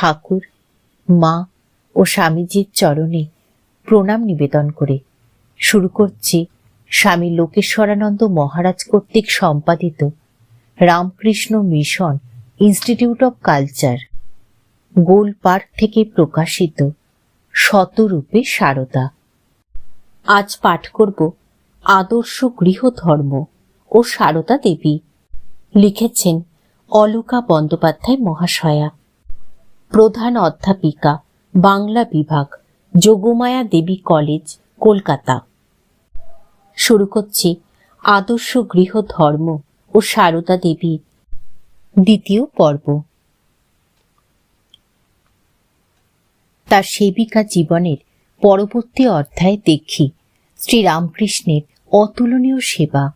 ঠাকুর, মা ও স্বামীজির চরণে প্রণাম নিবেদন করে। শুরু করছি স্বামী লোকেশ্বরানন্দ মহারাজ কর্তৃক সম্পাদিত Ramakrishna mission institute of culture, Gol park থেকে প্রকাশিত শতরূপে সারদা। আজ পাঠ করব আদর্শ গৃহধর্ম ও সারদা দেবী। লিখেছেন অলকা বন্দ্যোপাধ্যায় মহাশয়া। প্রধান অধ্যাপিকা, বাংলা বিভাগ যোগমায়া দেবী কলেজ, কলকাতা। শুরু করছি আদর্শ গৃহ ধর্ম ও সারদা দেবীর দ্বিতীয় পর্ব। তার সেবিকা জীবনের পরবর্তী অধ্যায়ে দেখি শ্রীরামকৃষ্ণের অতুলনীয় সেবা।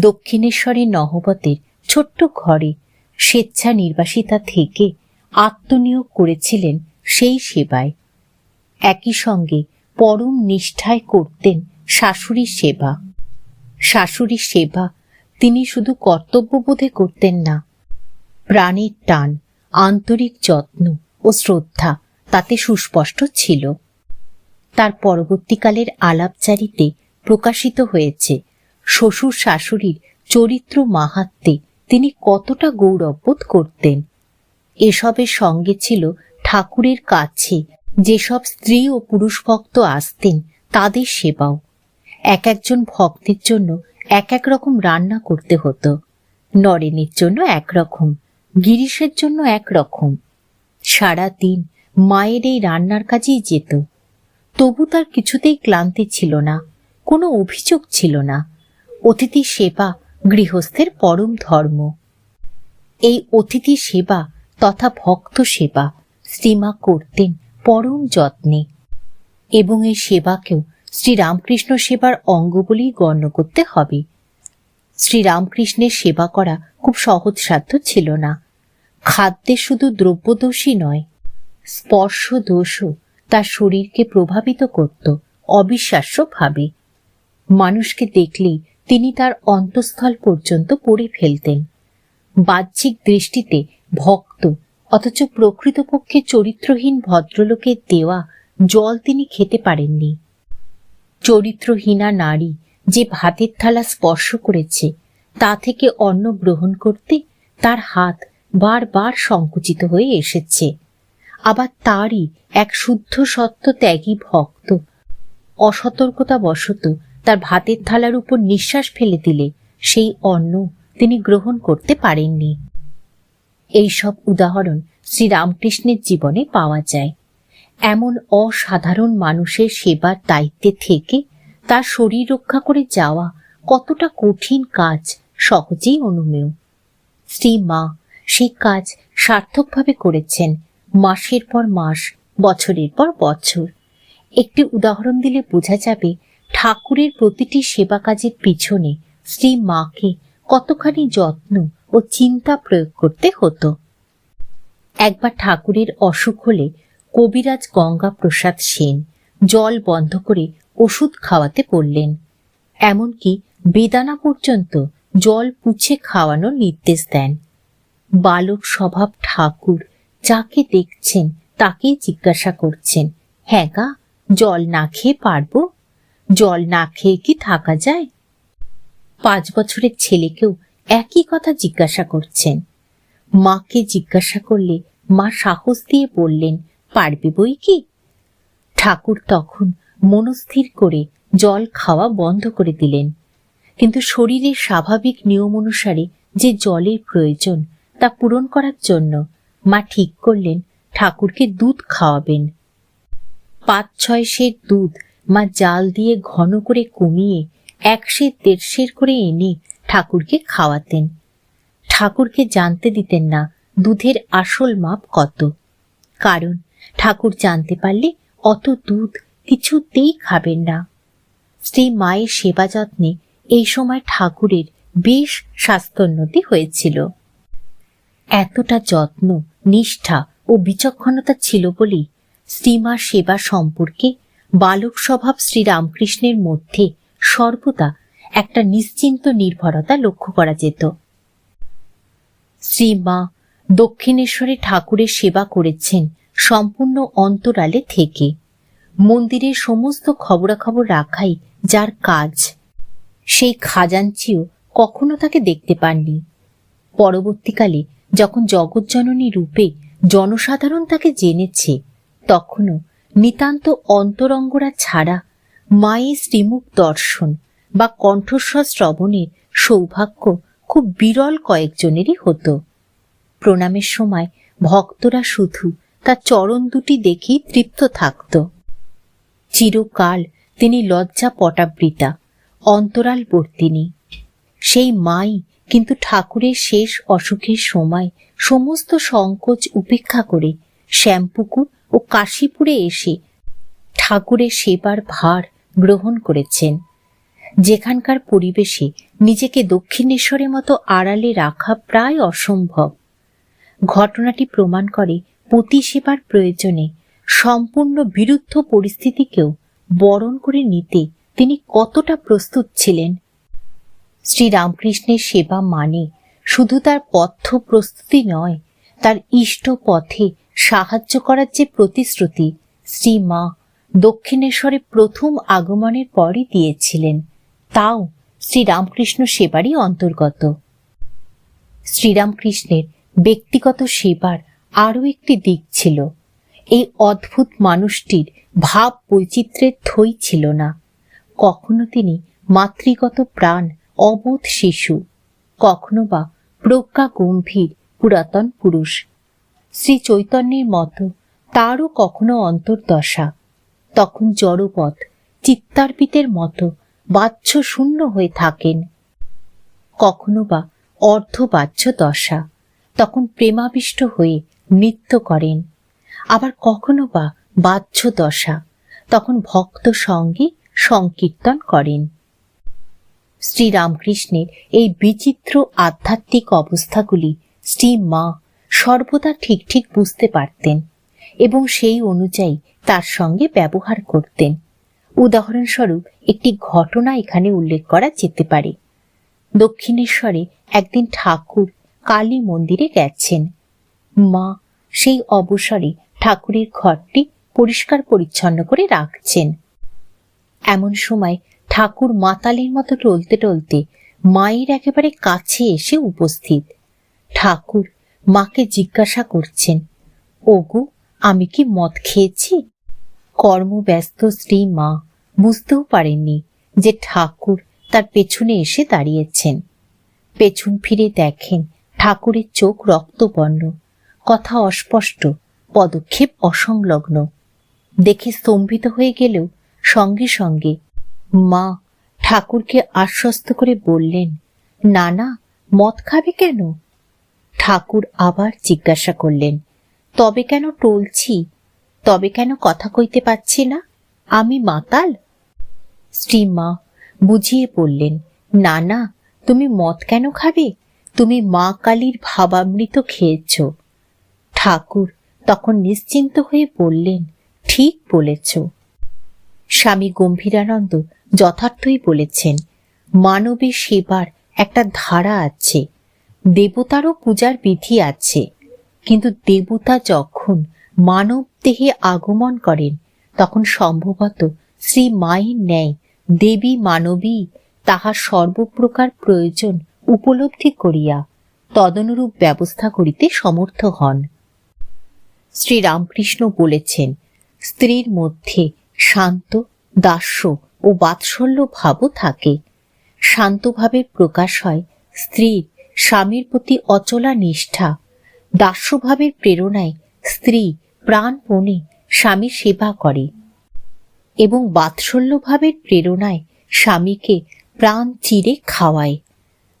দক্ষিণেশ্বরের নহবতের ছোট্ট ঘরে স্বেচ্ছা নির্বাসিতা থেকে আত্মনিয়োগ করেছিলেন সেই সেবায়। একই সঙ্গে পরম নিষ্ঠায় করতেন শাশুড়ির সেবা। শাশুড়ির সেবা তিনি শুধু কর্তব্যবোধে করতেন না, প্রাণের টান, আন্তরিক যত্ন ও শ্রদ্ধা তাতে সুস্পষ্ট ছিল। তার পরবর্তীকালের আলাপচারিতে প্রকাশিত হয়েছে শ্বশুর শাশুড়ির চরিত্র মাহাত্মে তিনি কতটা গৌরববোধ করতেন। এসবের সঙ্গে ছিল ঠাকুরের কাছে যেসব স্ত্রী ও পুরুষ ভক্ত আসতেন, তাদের সেবাও। এক একজন ভক্তের জন্য এক এক রকম রান্না করতে হতো। নরেনের জন্য একরকম গিরিশের জন্য একরকম সারা দিন মায়ের এই রান্নার কাজেই যেত। তবু তার কিছুতেই ক্লান্তি ছিল না, কোনো অভিযোগ ছিল না। অতিথি সেবা গৃহস্থের পরম ধর্ম। এই অতিথি সেবা তথা ভক্ত সেবা শ্রীমা করতেন পরম যত্নে। এবং এই সেবাকেও শ্রীরামকৃষ্ণ সেবার অঙ্গ বলেই গণ্য করতে হবে। শ্রীরামকৃষ্ণের সেবা করা খুব সহজসাধ্য ছিল না। খাদ্যে শুধু দ্রব্যদোষী নয় স্পর্শ দোষও তার শরীরকে প্রভাবিত করত অবিশ্বাস্যভাবে। মানুষকে দেখলেই তিনি তার অন্তঃস্থল পর্যন্ত পড়ে ফেলতেন। বাহ্যিক দৃষ্টিতে ভক্ত, অথচ প্রকৃতপক্ষে চরিত্রহীন ভদ্রলোকের দেওয়া জল তিনি খেতে পারেননি। চরিত্রহীনা নারী যে ভাতের থালা স্পর্শ করেছে, তা থেকে অন্ন গ্রহণ করতে তার হাত বারবার সংকুচিত হয়ে এসেছে। আবার তারই এক শুদ্ধ সত্য ত্যাগী ভক্ত অসতর্কতা বশত তার ভাতের থালার উপর নিঃশ্বাস ফেলে দিলে সেই অন্ন তিনি গ্রহণ করতে পারেননি। এইসব উদাহরণ শ্রীরামকৃষ্ণের জীবনে পাওয়া যায়। এমন অসাধারণ মানুষের সেবার দায়িত্বে থেকে তার শরীর রক্ষা করে যাওয়া কতটা কঠিন কাজ সহজেই অনুমেয়। শ্রী মা সেই কাজ সার্থকভাবে করেছেন মাসের পর মাস, বছরের পর বছর। একটি উদাহরণ দিলে বোঝা যাবে ঠাকুরের প্রতিটি সেবা কাজের পিছনে শ্রী মাকে কতখানি যত্ন ও চিন্তা প্রয়োগ করতে হতো। একবার ঠাকুরের অসুখ হলে কবিরাজ গঙ্গা প্রসাদ সেন জল বন্ধ করে ওষুধ খাওয়াতে বললেন, এমনকি বেদানা পর্যন্ত জল পুছে খাওয়ানোর নির্দেশ দেন। বালক স্বভাব ঠাকুর যাকে দেখছেন তাকেই জিজ্ঞাসা করছেন হ্যাঁ গা, জল না খেয়ে পারব? জল না খেয়ে কি থাকা যায়? পাঁচ বছরের ছেলেকেও একই কথা জিজ্ঞাসা করছেন। মাকে জিজ্ঞাসা করলে মা সাহস দিয়ে বললেন, পারবে বই কি? ঠাকুর তখন মনস্থির করে জল খাওয়া বন্ধ করে দিলেন। কিন্তু শরীরের স্বাভাবিক নিয়ম অনুসারে যে জলের প্রয়োজন তা পূরণ করার জন্য মা ঠিক করলেন, ঠাকুরকে দুধ খাওয়াবেন। পাঁচ ছয় সের দুধ মা জাল দিয়ে ঘন করে কমিয়ে এক সের দেড় সের করে এনে ঠাকুরকে খাওয়াতেন। ঠাকুরকে জানতে দিতেন না দুধের আসল মাপ কত। কারণ ঠাকুর জানতে পারলে অত দুধ কিছুতেই খাবেন না। স্ত্রী মায়ের সেবা যত্নে এই সময় ঠাকুরের বেশ স্বাস্থ্যোন্নতি হয়েছিল। এতটা যত্ন, নিষ্ঠা ও বিচক্ষণতা ছিল বলেই শ্রীমার সেবা সম্পর্কে বালক স্বভাব শ্রীরামকৃষ্ণের মধ্যে সর্বদা একটা নিশ্চিন্ত নির্ভরতা লক্ষ্য করা যেত। শ্রীমা দক্ষিণেশ্বরে ঠাকুরের সেবা করেছেন সম্পূর্ণ অন্তরালে থেকে। মন্দিরের সমস্ত খবরাখবর রাখাই যার কাজ। সেই খাজাঞ্চিও কখনো তাকে দেখতে পাননি। পরবর্তীকালে যখন জগৎজননী রূপে জনসাধারণ তাকে জেনেছে, তখনও নিতান্ত অন্তরঙ্গরা ছাড়া মায়ের শ্রীমুখ দর্শন বা কণ্ঠস্বর শ্রবণের সৌভাগ্য খুব বিরল কয়েকজনেরই হতো। প্রণামের সময় ভক্তরা শুধু তার চরণ দুটি দেখেই তৃপ্ত থাকত। চিরকাল তিনি লজ্জা পটাবৃতা অন্তরালবর্তিনী সেই মাই কিন্তু ঠাকুরের শেষ অসুখের সময় সমস্ত সংকোচ উপেক্ষা করে শ্যামপুকুর ও কাশীপুরে এসে ঠাকুরের সেবার ভার গ্রহণ করেছেন। যেখানকার পরিবেশে নিজেকে দক্ষিণেশ্বরের মতো আড়ালে রাখা প্রায় অসম্ভব। ঘটনাটি প্রমাণ করে পতি সেবার প্রয়োজনে সম্পূর্ণ বিরুদ্ধ পরিস্থিতিকেও বরণ করে নিতে তিনি কতটা প্রস্তুত ছিলেন। শ্রীরামকৃষ্ণের সেবা মানে শুধু তার পথ্য প্রস্তুতি নয়, তার ইষ্ট পথে সাহায্য করার যে প্রতিশ্রুতি, শ্রী মা দক্ষিণেশ্বরে প্রথম আগমনের পরই দিয়েছিলেন। তাও শ্রীরামকৃষ্ণ সেবারই অন্তর্গত। শ্রীরামকৃষ্ণের ব্যক্তিগত সেবার আরও একটি দিক ছিল। এই অদ্ভুত মানুষটির ভাব বৈচিত্র্যের থই ছিল না। কখনো তিনি মাতৃগত প্রাণ, অবোধ শিশু, কখনো বা প্রজ্ঞা গম্ভীর, পুরাতন পুরুষ। শ্রী চৈতন্যের মতো তারও কখনো অন্তর্দশা, তখন জড়পথ, চিত্তার্পিতের মতো বাহ্য শূন্য হয়ে থাকেন। কখনো বা অর্ধবাহ্য দশা, তখন প্রেমাবিষ্ট হয়ে নৃত্য করেন। আবার কখনো বা বাহ্য দশা, তখন ভক্ত সঙ্গে সংকীর্তন করেন। শ্রীরামকৃষ্ণের এই বিচিত্র আধ্যাত্মিক অবস্থাগুলি শ্রী মা সর্বদা ঠিক ঠিক বুঝতে পারতেন এবং সেই অনুযায়ী তার সঙ্গে ব্যবহার করতেন। উদাহরণস্বরূপ, একটি ঘটনা এখানে উল্লেখ করা যেতে পারে। দক্ষিণেশ্বরে একদিন ঠাকুর কালী মন্দিরে গেছেন। মা সেই অবসরে ঠাকুরের ঘরটি পরিষ্কার পরিচ্ছন্ন করে রাখছেন। এমন সময় ঠাকুর মাতালের মতো টলতে টলতে মায়ের একেবারে কাছে এসে উপস্থিত। ঠাকুর মাকে জিজ্ঞাসা করছেন, ওগো, আমি কি মদ খেয়েছি? কর্মব্যস্ত স্ত্রী মা বুঝতেও পারেননি যে ঠাকুর তার পেছনে এসে দাঁড়িয়েছেন। পেছন ফিরে দেখেন ঠাকুরের চোখ রক্তবর্ণ, কথা অস্পষ্ট, পদক্ষেপ অসংলগ্ন। দেখে স্তম্ভিত হয়ে গেলেও সঙ্গে সঙ্গে মা ঠাকুরকে আশ্বস্ত করে বললেন না না মদ খাবে কেন? ঠাকুর আবার জিজ্ঞাসা করলেন, তবে কেন টলছি? তবে কেন কথা কইতে পারছি না? আমি মাতাল। স্ত্রী মা বুঝিয়ে বললেন, না না, তুমি মদ কেন খাবে? তুমি মা কালীর ভাবামৃত খেয়েছ। ঠাকুর তখন নিশ্চিন্ত হয়ে বললেন, ঠিক বলেছ। স্বামী গম্ভীরানন্দ যথার্থই বলেছেন মানবের সেবার একটা ধারা আছে। দেবতারও পূজার বিধি আছে। কিন্তু দেবতা যখন মানব দেহে আগমন করেন। তখন সম্ভবত শ্রী মায়ের ন্যায় দেবী মানবী তাহার সর্বপ্রকার প্রয়োজন উপলব্ধি করিয়া তদনুরূপ ব্যবস্থা করিতে সমর্থ হন। শ্রীরামকৃষ্ণ বলেছেন, স্ত্রীর মধ্যে শান্ত, দাস্য ও বাৎসল্য ভাবও থাকে। শান্তভাবে প্রকাশ হয় স্ত্রীর স্বামীর প্রতি অচলা নিষ্ঠা দাস্যভাবের প্রেরণায় স্ত্রী প্রাণপণে স্বামীর সেবা করে এবং বাৎসল্যভাবের প্রেরণায় স্বামীকে প্রাণ চিরে খাওয়ায়।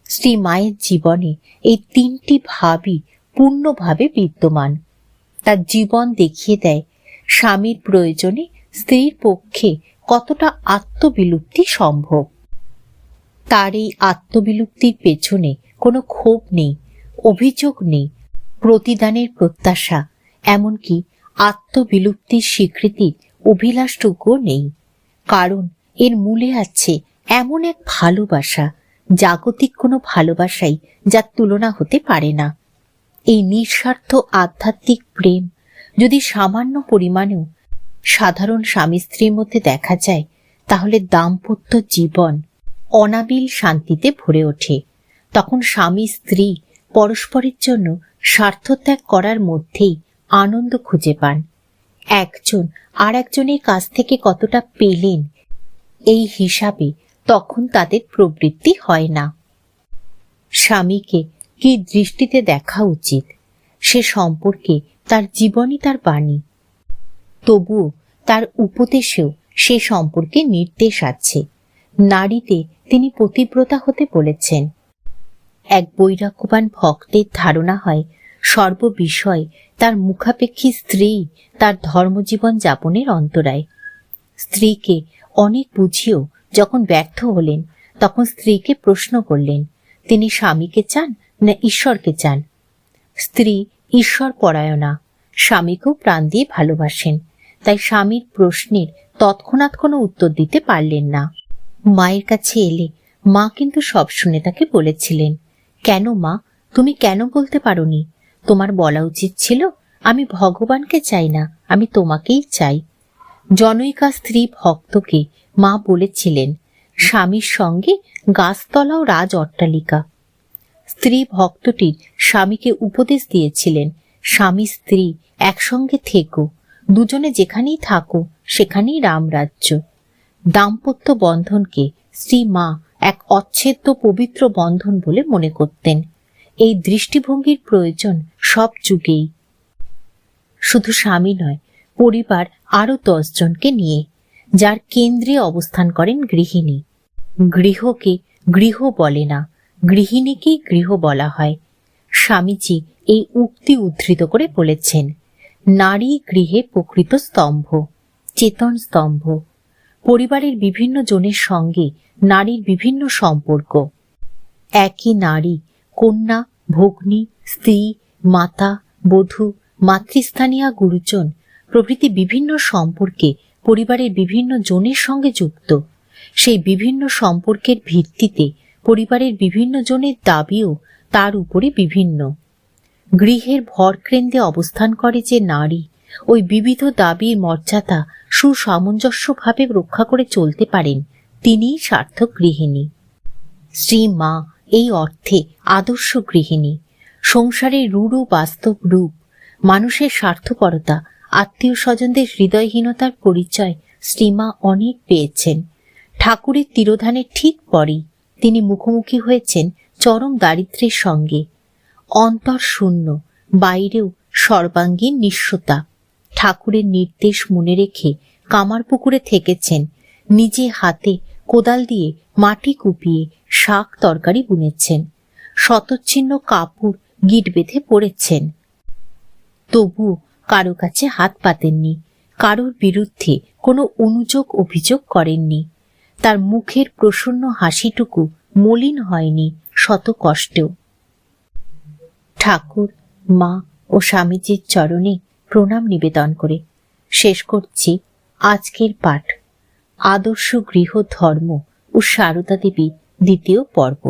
শ্রী মায়ের জীবনে এই তিনটি ভাবই পূর্ণভাবে বিদ্যমান। তার জীবন দেখিয়ে দেয় স্বামীর প্রয়োজনে স্ত্রীর পক্ষে কতটা আত্মবিলুপ্তি সম্ভব। তার এই আত্মবিলুপ্তির পেছনে কোনো ক্ষোভ নেই, অভিযোগ নেই, প্রতিদানের প্রত্যাশা, এমনকি আত্মবিলুপ্তির স্বীকৃতির অভিলাষটুকুও নেই। কারণ এর মূলে আছে এমন এক ভালোবাসা, জাগতিক কোনো ভালোবাসাই যার তুলনা হতে পারে না। এই নিঃস্বার্থ আধ্যাত্মিক প্রেম যদি সামান্য পরিমাণেও সাধারণ স্বামী স্ত্রীর মধ্যে দেখা যায়, তাহলে দাম্পত্য জীবন অনাবিল শান্তিতে ভরে ওঠে। তখন স্বামী স্ত্রী পরস্পরের জন্য স্বার্থত্যাগ করার মধ্যেই আনন্দ খুঁজে পান। একজন আর একজনের কাছ থেকে কতটা পেলেন এই হিসাবে তখন তাদের প্রবৃত্তি হয় না। স্বামীকে কি দৃষ্টিতে দেখা উচিত? সে সম্পর্কে তার জীবনই তার বাণী। তবুও তার উপদেশেও সে সম্পর্কে নির্দেশ আছে। নারীতে তিনি পতিব্রতা হতে বলেছেন। এক বৈরাগ্যবান ভক্তের ধারণা হয় সর্ববিষয় তার মুখাপেক্ষী স্ত্রী তার ধর্মজীবন যাপনের অন্তরায়। স্ত্রীকে অনেক বুঝিয়েও যখন ব্যর্থ হলেন, তখন স্ত্রীকে প্রশ্ন করলেন, তিনি স্বামীকে চান না ঈশ্বরকে চান? স্ত্রী, ঈশ্বর পরায়ণা, স্বামীকেও প্রাণ দিয়ে ভালোবাসেন, তাই স্বামীর প্রশ্নের তৎক্ষণাৎ কোনো উত্তর দিতে পারলেন না। মায়ের কাছে এলে মা কিন্তু সব শুনে তাকে বলেছিলেন, কেন মা? তুমি কেন বলতে পারোনি? তোমার বলা উচিত ছিল, আমি ভগবানকে চাই না, আমি তোমাকেই চাই। জনৈকা স্ত্রী ভক্তকে মা বলেছিলেন, স্বামীর সঙ্গে গাছতলাও রাজ অট্টালিকা। স্ত্রী ভক্তটির স্বামীকে উপদেশ দিয়েছিলেন, স্বামী স্ত্রী, একসঙ্গে থেকো, দুজনে যেখানেই থাকো, সেখানেই রামরাজ্য। দাম্পত্য বন্ধনকে শ্রী মা এক অচ্ছেদ্য পবিত্র বন্ধন বলে মনে করতেন। এই দৃষ্টিভঙ্গির প্রয়োজন সব যুগেই। শুধু স্বামী নয়, পরিবার আরও দশজনকে নিয়ে, যার কেন্দ্রে অবস্থান করেন গৃহিণী। গৃহকে গৃহ বলে না গৃহিণীকেই গৃহ বলা হয়। স্বামীজি এই উক্তি উদ্ধৃত করে বলেছেন, নারী গৃহে প্রকৃত স্তম্ভ, চেতন স্তম্ভ। পরিবারের বিভিন্ন জনের সঙ্গে নারীর বিভিন্ন সম্পর্ক। একই নারী, কন্যা ভগ্নী, স্ত্রী, মাতা, বধূ, মাতৃস্থানীয় গুরুজন প্রভৃতি বিভিন্ন সম্পর্কে পরিবারের বিভিন্ন জনের সঙ্গে যুক্ত। সেই বিভিন্ন সম্পর্কের ভিত্তিতে পরিবারের বিভিন্ন জনের দাবিও তার উপরে বিভিন্ন। গৃহের ভরকেন্দ্রে অবস্থান করে যে নারী ওই বিবিধ দাবির মর্যাদা সুসামঞ্জস্যভাবে রক্ষা করে চলতে পারেন, তিনিই সার্থক গৃহিণী। শ্রী মা এই অর্থে আদর্শ গৃহিণী। সংসারের রূঢ় বাস্তব রূপ, মানুষের স্বার্থপরতা আত্মীয় স্বজনদের হৃদয়হীনতার পরিচয় শ্রীমা অনেক পেয়েছেন। ঠাকুরের তিরোধানের ঠিক পরেই তিনি মুখোমুখি হয়েছেন চরম দারিদ্র্যের সঙ্গে। অন্তর শূন্য, বাইরেও সর্বাঙ্গীন নিঃস্বতা ঠাকুরের নির্দেশ মনে রেখে কামার পুকুরে থেকেছেন, নিজে হাতে কোদাল দিয়ে মাটি কুপিয়ে শাক তরকারি বুনেছেন। শতচ্ছিন্ন কাপড় গিট বেঁধে পড়েছেন তবুও কারও কাছে হাত পাতেননি। কারোর বিরুদ্ধে কোনো অনুযোগ অভিযোগ করেননি। তার মুখের প্রসন্ন হাসিটুকু মলিন হয়নি শত কষ্টেও। ঠাকুর, মা ও স্বামীজির চরণে প্রণাম নিবেদন করে। শেষ করছি আজকের পাঠ। আদর্শ গৃহ ধর্ম ও সারদা দেবী দ্বিতীয় পর্ব।